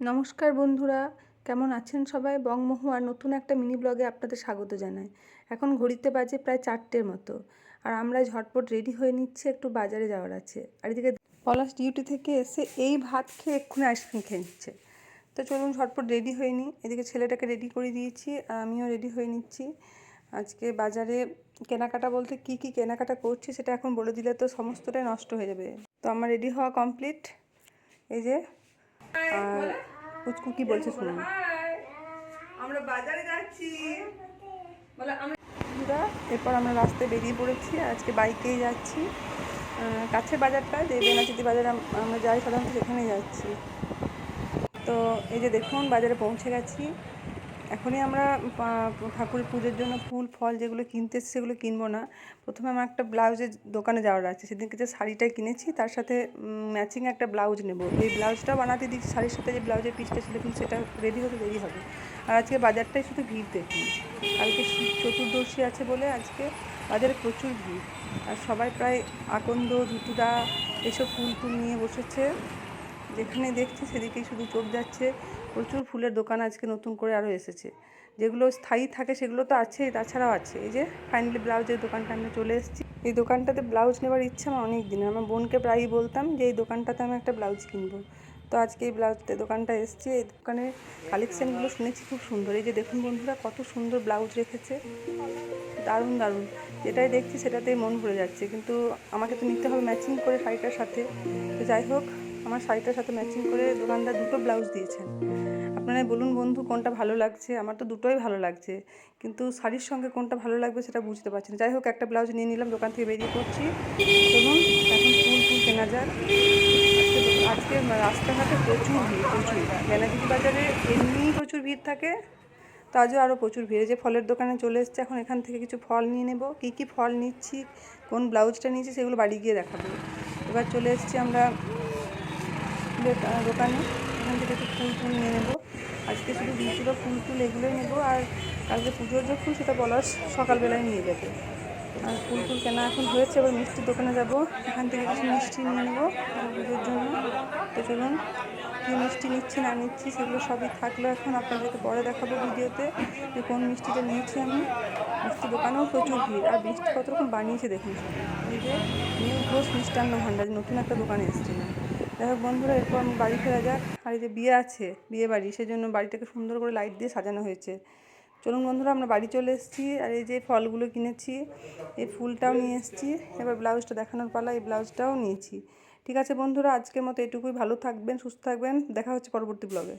নমস্কার বন্ধুরা, কেমন আছেন সবাই? বংমহুয়ার নতুন একটা মিনি ব্লগে আপনাদের স্বাগত জানাই। এখন ঘড়িতে বাজে প্রায় চারটের মতো আর আমরা ঝটপট রেডি হয়ে নিচ্ছি একটু বাজারে যাওয়ার আছে। আর এদিকে পলাশ ডিউটি থেকে এসে এই ভাত খেয়ে এক্ষুনি আইসক্রিম খেয়ে নিচ্ছে। তো চলুন ঝটপট রেডি হয়ে নিই। এদিকে ছেলেটাকে রেডি করে দিয়েছি আর আমিও রেডি হয়ে নিচ্ছি। আজকে বাজারে কেনাকাটা বলতে কি কি কেনাকাটা করছি সেটা এখন বলে দিলে তো সমস্তটাই নষ্ট হয়ে যাবে। তো আমার রেডি হওয়া কমপ্লিট এই যে আর পুচকু কি বলছে শুনুন। আমরা বাজারে যাচ্ছি। বলে এরপর আমরা রাস্তায় বেরিয়ে পড়েছি। আজকে বাইকেই যাচ্ছি। কাছে কাছের বাজারটা যে বেনাচিতি বাজার আম- আমরা যাই সাধারণত সেখানে যাচ্ছি। তো এই যে দেখুন বাজারে পৌঁছে গেছি। এখনই আমরা ঠাকুরের পুজোর জন্য ফুল, ফল যেগুলো কিনতে সেগুলো কিনবো না। প্রথমে আমার একটা ব্লাউজের দোকানে যাওয়ার আছে। সেদিনকে যে শাড়িটা কিনেছি, তার সাথে ম্যাচিং একটা ব্লাউজ নেব। এই ব্লাউজটা বানাতে দিচ্ছি শাড়ির সাথে যে ব্লাউজের পিসটা ছিল, কিন্তু সেটা রেডি হতে দেরি হবে। আর আজকে বাজারটাই শুধু ভিড় দেখুন কালকে চতুর্দশী আছে বলে আজকে বাজারে প্রচুর ভিড়। আর সবাই প্রায় আকন্দ ধুতুরা এসব ফুল টুল নিয়ে বসেছে। যেখানে দেখছি সেদিকেই শুধু চোখ যাচ্ছে। প্রচুর ফুলের দোকান আজকে নতুন করে আরও এসেছে। যেগুলো স্থায়ী থাকে সেগুলো তো আছেই, তাছাড়াও আছে। এই যে ফাইনালি ব্লাউজের দোকানটা আমি চলে এসেছি। এই দোকানটাতে ব্লাউজ নেবার ইচ্ছা আমার অনেক দিনের। আমার বোনকে প্রায়ই বলতাম যে, এই দোকানটাতে আমি একটা ব্লাউজ কিনবো। তো আজকে এই ব্লাউজ দোকানটা এসেছি। এই দোকানের কালেকশানগুলো শুনেছি খুব সুন্দর। এই যে দেখুন বন্ধুরা, কত সুন্দর ব্লাউজ রেখেছে। দারুণ দারুণ। যেটাই দেখছি সেটাতেই মন ভরে যাচ্ছে। কিন্তু আমাকে তো নিতে হবে ম্যাচিং করে শাড়িটার সাথে। তো যাই হোক আমার শাড়িটার সাথে ম্যাচিং করে দোকানদার দুটো ব্লাউজ দিয়েছেন আপনারা বলুন বন্ধু, কোনটা ভালো লাগছে? আমার তো দুটোই ভালো লাগছে। কিন্তু শাড়ির সঙ্গে কোনটা ভালো লাগবে সেটা বুঝতে পারছি না। যাই হোক, একটা ব্লাউজ নিয়ে নিলাম, দোকান থেকে বেরিয়ে পড়ছি। চলুন, এখন ফুল ফুল কেনা যাক। আজকে রাস্তাঘাটে প্রচুর ভিড়, প্রচুর। বেনাজিটি বাজারে এমনিই প্রচুর ভিড় থাকে তো আজও আরও প্রচুর ভিড়। যে ফলের দোকানে চলে এসছে, এখন এখান থেকে কিছু ফল নিয়ে নেব। কী কী ফল নিচ্ছি, কোন ব্লাউজটা নিয়েছি সেগুলো বাড়ি গিয়ে দেখাবো। এবার চলে এসেছি আমরা দোকানে। এখান থেকে একটু ফুল ফুল নিয়ে নেব। আজকে শুধু বিচুলো ফুল ফুল এগুলোই নেব। আর কালকে পুজোর যে ফুল, সেটা বলার সকালবেলায় নিয়ে যাবে। আর ফুল ফুল কেনা এখন হয়েছে, এবার মিষ্টির দোকানে যাব। এখান থেকে কিছু মিষ্টি নিয়ে নেব পুজোর জন্য। তো চলুন, কী মিষ্টি নিচ্ছি, না নিচ্ছি, সেগুলো সবই থাকল এখন। আপনাদেরকে পরে দেখাবো ভিডিওতে যে কোন মিষ্টিটা নিয়েছি আমি। মিষ্টি দোকানেও প্রচুর ভিড়। আর মিষ্টি কত রকম বানিয়েছে দেখুন। এই যে নিউ ঘোষ মিষ্টান্ন ভাণ্ডার নতুন একটা দোকানে এসেছিলাম যাই হোক বন্ধুরা, এরপর বাড়ি ফেরা যাক। আর এই যে বিয়ে আছে, বিয়ে বাড়ি। সেজন্য বাড়িটাকে সুন্দর করে লাইট দিয়ে সাজানো হয়েছে। চলুন বন্ধুরা, আমরা বাড়ি চলে এসেছি আর এই যে ফলগুলো কিনেছি, এই ফুলটাও নিয়ে এসেছি। এবার ব্লাউজটা দেখানোর পালা, এই ব্লাউজটাও নিয়েছি। ঠিক আছে বন্ধুরা, আজকের মতো এটুকুই। ভালো থাকবেন, সুস্থ থাকবেন। দেখা হচ্ছে পরবর্তী ব্লগে